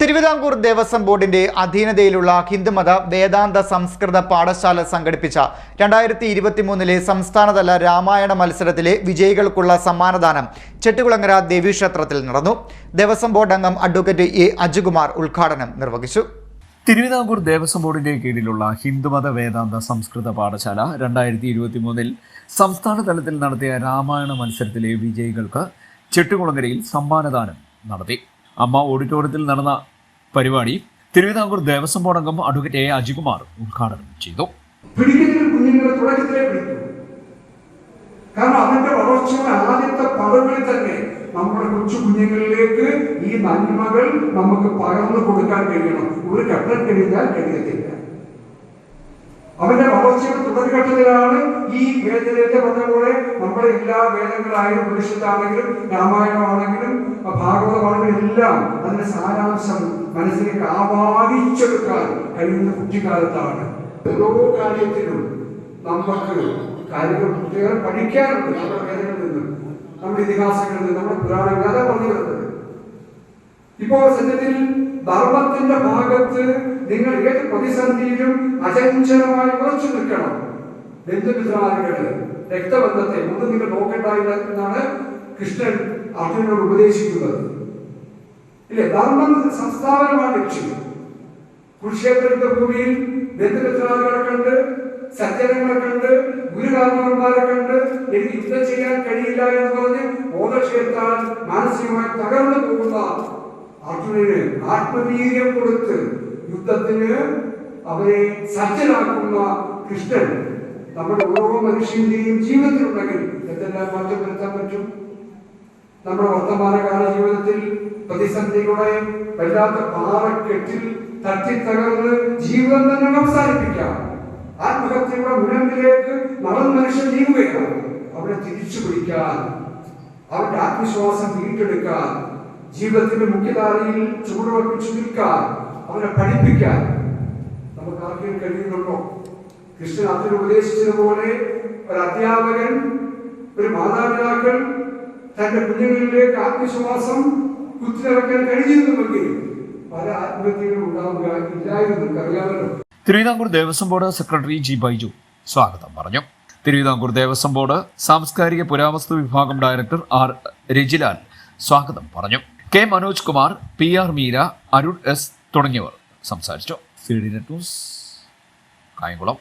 തിരുവിതാംകൂർ ദേവസ്വം ബോർഡിന്റെ അധീനതയിലുള്ള ഹിന്ദുമത വേദാന്ത സംസ്കൃത പാഠശാല സംഘടിപ്പിച്ച രണ്ടായിരത്തി ഇരുപത്തിമൂന്നിലെ സംസ്ഥാനതല രാമായണ മത്സരത്തിലെ വിജയികൾക്കുള്ള സമ്മാനദാനം ചെട്ടുകുളങ്ങര ദേവീക്ഷേത്രത്തിൽ നടന്നു. ദേവസ്വം ബോർഡ് അംഗം അഡ്വക്കേറ്റ് എ അജുകുമാർ ഉദ്ഘാടനം നിർവഹിച്ചു. തിരുവിതാംകൂർ ദേവസ്വം ബോർഡിന്റെ കീഴിലുള്ള ഹിന്ദുമത വേദാന്ത സംസ്കൃത പാഠശാല രണ്ടായിരത്തി ഇരുപത്തി മൂന്നിൽ സംസ്ഥാന തലത്തിൽ നടത്തിയ രാമായണ മത്സരത്തിലെ വിജയികൾക്ക് ചെട്ടുകുളങ്ങരയിൽ സമ്മാനദാനം നടത്തി. അമ്മ ഓഡിറ്റോറിയത്തിൽ നടന്ന പരിപാടി തിരുവിതാംകൂർ ദേവസ്വം ബോർഡ് അംഗം അഡ്വക്കേറ്റ് എ അജികുമാർ ഉദ്ഘാടനം ചെയ്തു. കാരണം അതിന്റെ വളർച്ചയുടെ ആദ്യത്തെ പദങ്ങളിൽ തന്നെ നമ്മുടെ കൊച്ചു കുഞ്ഞുങ്ങളിലേക്ക് ഈ നന്മകൾ നമുക്ക് പകർന്നു കൊടുക്കാൻ കഴിയണം. ഒരു ഘട്ടം കഴിഞ്ഞാൽ കഴിയത്തില്ല അവന്റെ വളർച്ചയുടെ തുടർഘട്ടത്തിലാണ് ഈ വേദനയുടെ പറഞ്ഞ പോലെ നമ്മുടെ എല്ലാ വേദങ്ങളായാലും ഉപനിഷത്താണെങ്കിലും രാമായണമാണെങ്കിലും ഭാഗവതമാണെങ്കിലും എല്ലാം അതിന്റെ സാരാംശം മനസ്സിലേക്ക് ആവാദിച്ചെടുക്കാൻ കഴിയുന്ന കുട്ടിക്കാലത്താണ്. ഓരോ കാര്യത്തിലും നമുക്ക് കാര്യങ്ങൾ കുട്ടികൾ പഠിക്കാനുണ്ട് നമ്മുടെ വേദങ്ങളിൽ നിന്ന് നമ്മുടെ ഇതിഹാസങ്ങളിൽ നിന്ന് നമ്മുടെ പുരാണങ്ങൾ അതാ പറഞ്ഞു വരുന്നത്. ഇപ്പോൾ സത്യത്തിൽ ധർമ്മത്തിന്റെ ഭാഗത്ത് നിങ്ങൾ ഏത് പ്രതിസന്ധിയിലും അചഞ്ചലമായി ഉറച്ചു നിൽക്കണം. ബന്ധുമിത്രാദികൾ രക്തബന്ധത്തെ ഒന്നും നിങ്ങൾ നോക്കേണ്ട എന്നാണ് കൃഷ്ണൻ അർജുനോട് ഉപദേശിക്കുന്നത്. ഇല്ലേ? ധർമ്മം സംസ്ഥാപനമാണ് ലക്ഷ്യം. കുരുക്ഷേത്രത്തിന്റെ ഭൂമിയിൽ ബന്ധുമിത്രാദികളെ കണ്ട് സജ്ജനങ്ങളെ കണ്ട് ഗുരുകാരണവന്മാരെ കണ്ട് എനിക്ക് യുദ്ധം ചെയ്യാൻ കഴിയില്ല എന്ന് പറഞ്ഞ് ബോധക്ഷേത്രാൽ മാനസികമായി തകർന്നു പോകുന്ന അർജുനന് ആത്മവീര്യം കൊടുത്ത് യുദ്ധത്തിന് അവരെ സജ്ജനാക്കുന്ന കൃഷ്ണൻ നമ്മുടെ ഓരോ മനുഷ്യന്റെയും ജീവിതത്തിലുണ്ടെങ്കിൽ എന്തെല്ലാം മാറ്റം വരുത്താൻ പറ്റും? നമ്മുടെ വർത്തമാനകാല ജീവിതത്തിൽ പ്രതിസന്ധികളുടെ വല്ലാത്ത പാറക്കെട്ടിൽ തട്ടിത്തകർന്ന് ജീവിതം തന്നെ അവസാനിപ്പിക്കാം. ആത്മഹത്യയുടെ മുനമ്പിലേക്ക് നടൻ മനുഷ്യൻ നീങ്ങുകയാണ്. അവനെ തിരിച്ചു പിടിക്കാൻ അവരുടെ ആത്മവിശ്വാസം വീണ്ടെടുക്കാൻ ജീവിതത്തിന്റെ മുഖ്യധാരയിൽ ചുവടുറപ്പിച്ചു നിൽക്കാൻ അവരെ പഠിപ്പിക്കാൻ നമുക്ക് ആർക്കും കഴിയുന്നുണ്ടോ? കൃഷ്ണൻ അതിന് ഉപദേശിച്ചതുപോലെ ഒരു അധ്യാപകൻ ഒരു മാതാപിതാക്കൾ തന്റെ കുഞ്ഞുങ്ങളിലേക്ക് ആത്മവിശ്വാസം കുത്തിനിറക്കാൻ കഴിഞ്ഞിരുന്നുവെങ്കിൽ പല ആത്മഹത്യകളും ഉണ്ടാവുക ഇല്ലായിരുന്നു നമുക്കറിയാമല്ലോ. Thiruvithamkoor Devaswom board secretary G Baiju സ്വാഗതം പറഞ്ഞു. തിരുവിതാംകൂർ ദേവസ്വം ബോർഡ് സാംസ്കാരിക പുരാവസ്തു വിഭാഗം ഡയറക്ടർ ആർ രജിലാൽ സ്വാഗതം പറഞ്ഞു. K Manoj Kumar P R Meera Arun S തുടങ്ങിയവർ സംസാരിച്ചു. കായംകുളം.